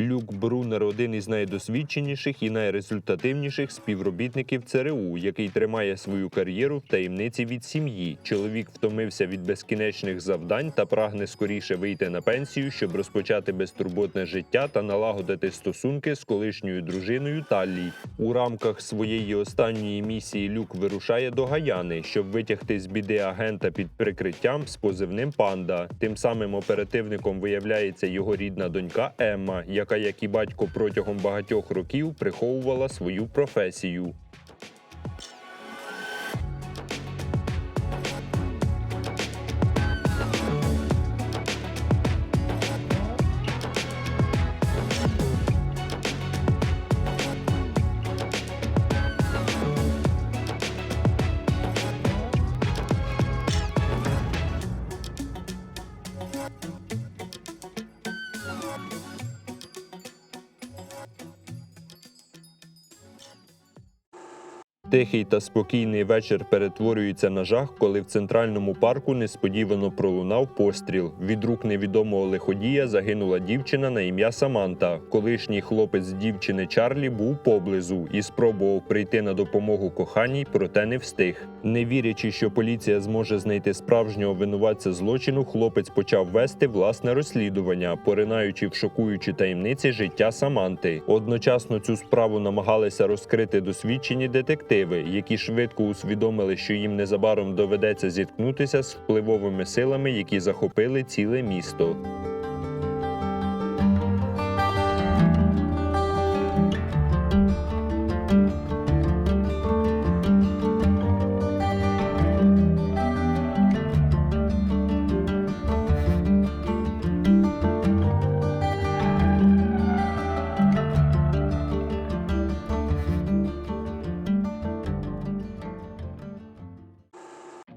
Люк Брунер один із найдосвідченіших і найрезультативніших співробітників ЦРУ, який тримає свою кар'єру в таємниці від сім'ї. Чоловік втомився від безкінечних завдань та прагне скоріше вийти на пенсію, щоб розпочати безтурботне життя та налагодити стосунки з колишньою дружиною Таллі. У рамках своєї останньої місії Люк вирушає до Гаяни, щоб витягти з біди агента під прикриттям з позивним Панда. Тим самим оперативником виявляється його рідна донька Емма, яка, як і батько, протягом багатьох років приховувала свою професію. Тихий та спокійний вечір перетворюється на жах, коли в центральному парку несподівано пролунав постріл. Від рук невідомого лиходія загинула дівчина на ім'я Саманта. Колишній хлопець дівчини Чарлі був поблизу і спробував прийти на допомогу коханій, проте не встиг. Не вірячи, що поліція зможе знайти справжнього винуватця злочину, хлопець почав вести власне розслідування, поринаючи в шокуючі таємниці життя Саманти. Одночасно цю справу намагалися розкрити досвідчені детективи, які швидко усвідомили, що їм незабаром доведеться зіткнутися з впливовими силами, які захопили ціле місто.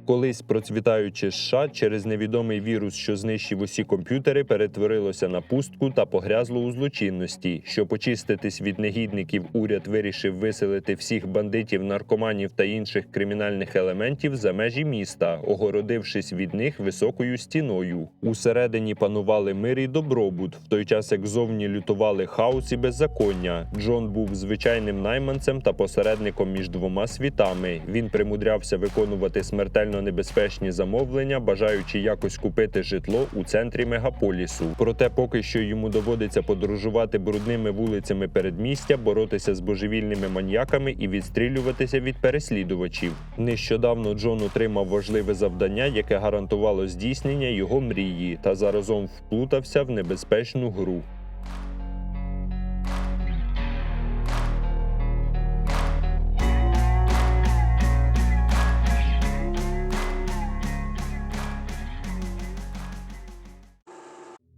Колись процвітаючи США через невідомий вірус, що знищив усі комп'ютери, перетворилося на пустку та погрязло у злочинності. Щоб очиститись від негідників, уряд вирішив виселити всіх бандитів, наркоманів та інших кримінальних елементів за межі міста, огородившись від них високою стіною. Усередині панували мир і добробут, в той час як зовні лютували хаос і беззаконня. Джон був звичайним найманцем та посередником між двома світами. Він примудрявся виконувати смертельно небезпечні замовлення, бажаючи якось купити житло у центрі мегаполісу. Проте, поки що йому доводиться подорожувати брудними вулицями передмістя, боротися з божевільними маньяками і відстрілюватися від переслідувачів. Нещодавно Джон отримав важливе завдання, яке гарантувало здійснення його мрії, та заразом вплутався в небезпечну гру.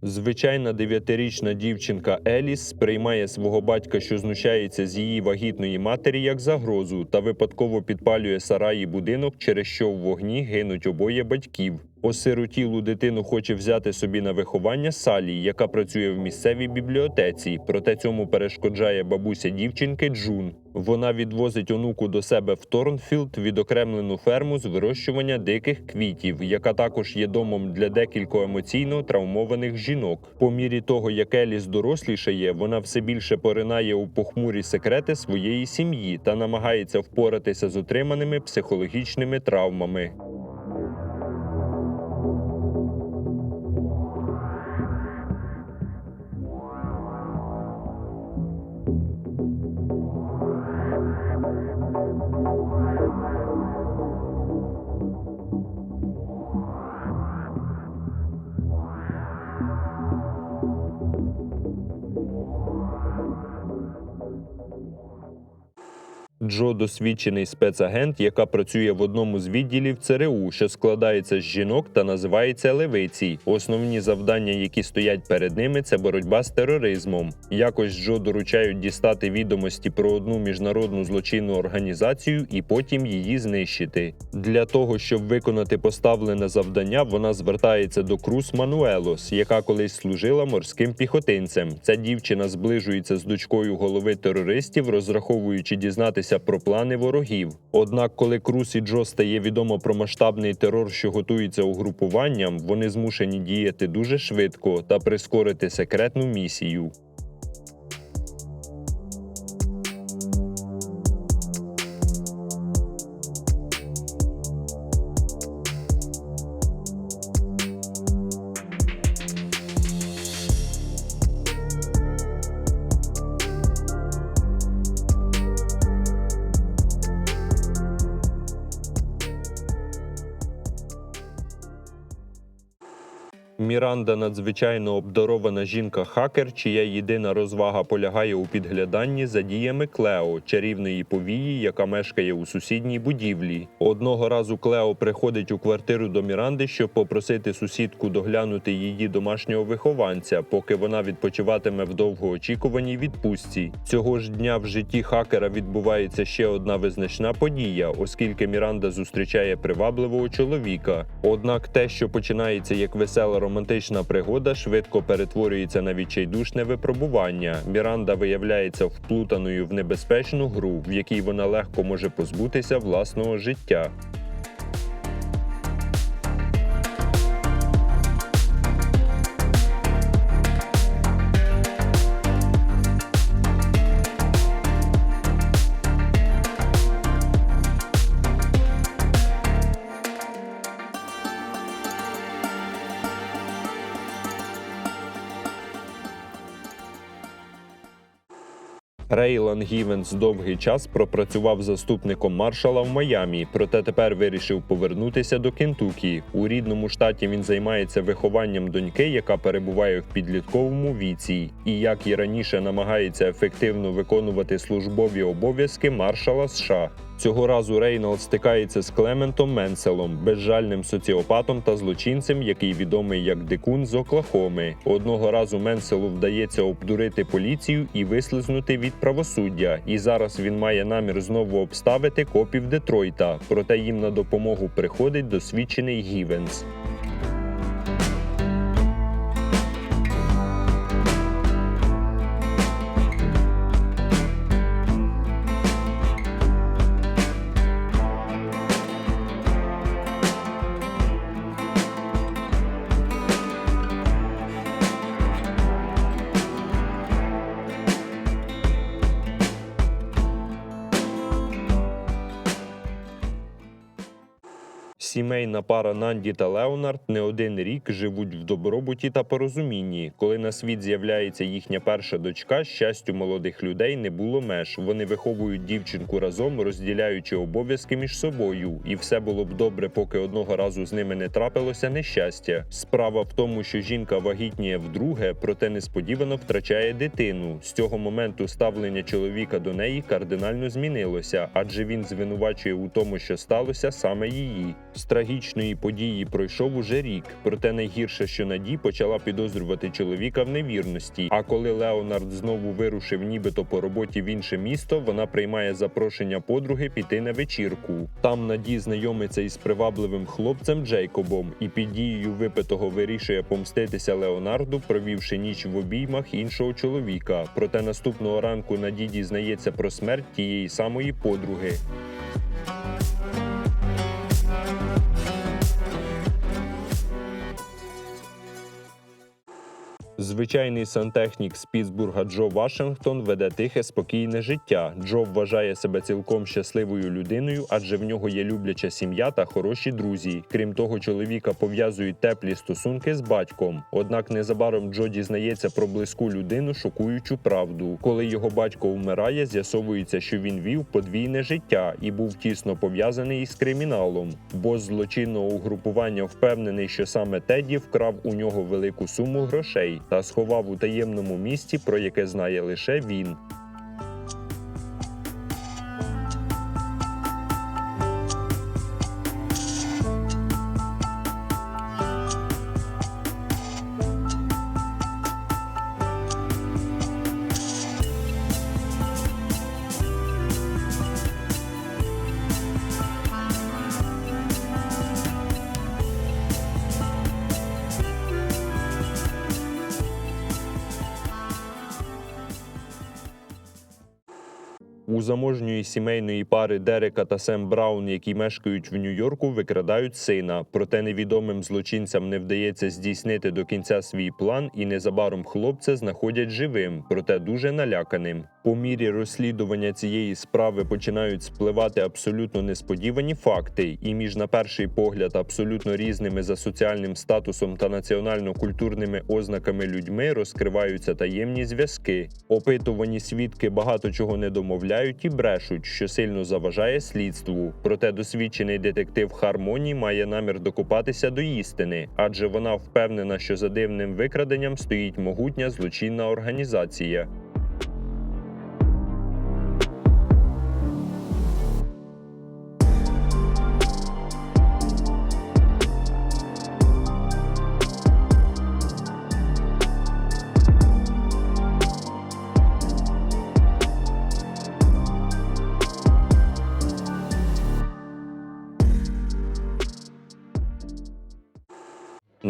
Звичайна дев'ятирічна дівчинка Еліс сприймає свого батька, що знущається з її вагітної матері, як загрозу, та випадково підпалює сараї будинок, через що в вогні гинуть обоє батьків. Осиротілу дитину хоче взяти собі на виховання Салі, яка працює в місцевій бібліотеці. Проте цьому перешкоджає бабуся дівчинки Джун. Вона відвозить онуку до себе в Торнфілд відокремлену ферму з вирощування диких квітів, яка також є домом для декількох емоційно травмованих жінок. По мірі того, як Еліс дорослішає, вона все більше поринає у похмурі секрети своєї сім'ї та намагається впоратися з отриманими психологічними травмами. Джо досвідчений спецагент, яка працює в одному з відділів ЦРУ, що складається з жінок та називається Левиці. Основні завдання, які стоять перед ними, це боротьба з тероризмом. Якось Джо доручають дістати відомості про одну міжнародну злочинну організацію і потім її знищити. Для того, щоб виконати поставлене завдання, вона звертається до Крус Мануелос, яка колись служила морським піхотинцем. Ця дівчина зближується з дочкою голови терористів, розраховуючи дізнатися про плани ворогів. Однак, коли Крус і Джо стає відомо про масштабний терор, що готується угрупуванням, вони змушені діяти дуже швидко та прискорити секретну місію. Міранда надзвичайно обдарована жінка-хакер, чия єдина розвага полягає у підгляданні за діями Клео, чарівної повії, яка мешкає у сусідній будівлі. Одного разу Клео приходить у квартиру до Міранди, щоб попросити сусідку доглянути її домашнього вихованця, поки вона відпочиватиме в довгоочікуваній відпустці. Цього ж дня в житті хакера відбувається ще одна визначна подія, оскільки Міранда зустрічає привабливого чоловіка. Однак те, що починається як весела романтична пригода, швидко перетворюється на відчайдушне випробування. Міранда виявляється вплутаною в небезпечну гру, в якій вона легко може позбутися власного життя. Рейлан Гівенс довгий час пропрацював заступником маршала в Майамі, проте тепер вирішив повернутися до Кентукі. У рідному штаті він займається вихованням доньки, яка перебуває в підлітковому віці, і як і раніше намагається ефективно виконувати службові обов'язки маршала США. Цього разу Рейнолд стикається з Клементом Менселом, безжальним соціопатом та злочинцем, який відомий як Дикун з Оклахоми. Одного разу Менселу вдається обдурити поліцію і вислизнути від правосуддя. І зараз він має намір знову обставити копів Детройта. Проте їм на допомогу приходить досвідчений Гівенс. Сімейна пара Нанді та Леонард не один рік живуть в добробуті та порозумінні. Коли на світ з'являється їхня перша дочка, щастю молодих людей не було меж. Вони виховують дівчинку разом, розділяючи обов'язки між собою. І все було б добре, поки одного разу з ними не трапилося нещастя. Справа в тому, що жінка вагітніє вдруге, проте несподівано втрачає дитину. З цього моменту ставлення чоловіка до неї кардинально змінилося, адже він звинувачує у тому, що сталося саме її. З трагічної події пройшов уже рік, проте найгірше, що Наді почала підозрювати чоловіка в невірності. А коли Леонард знову вирушив нібито по роботі в інше місто, вона приймає запрошення подруги піти на вечірку. Там Наді знайомиться із привабливим хлопцем Джейкобом і під дією випитого вирішує помститися Леонарду, провівши ніч в обіймах іншого чоловіка. Проте наступного ранку Наді дізнається про смерть тієї самої подруги. Звичайний сантехнік з Пітсбурга Джо Вашингтон веде тихе, спокійне життя. Джо вважає себе цілком щасливою людиною, адже в нього є любляча сім'я та хороші друзі. Крім того, чоловіка пов'язують теплі стосунки з батьком. Однак незабаром Джо дізнається про близьку людину, шокуючу правду. Коли його батько вмирає, з'ясовується, що він вів подвійне життя і був тісно пов'язаний із криміналом. Бос злочинного угрупування впевнений, що саме Теді вкрав у нього велику суму грошей та сховав у таємному місці, про яке знає лише він. Заможньої сімейної пари Дерека та Сем Браун, які мешкають в Нью-Йорку, викрадають сина. Проте невідомим злочинцям не вдається здійснити до кінця свій план, і незабаром хлопця знаходять живим, проте дуже наляканим. По мірі розслідування цієї справи починають спливати абсолютно несподівані факти, і між на перший погляд абсолютно різними за соціальним статусом та національно-культурними ознаками людьми розкриваються таємні зв'язки. Опитувані свідки багато чого не домовляють і брешуть, що сильно заважає слідству. Проте досвідчений детектив Хармоні має намір докупатися до істини, адже вона впевнена, що за дивним викраденням стоїть могутня злочинна організація.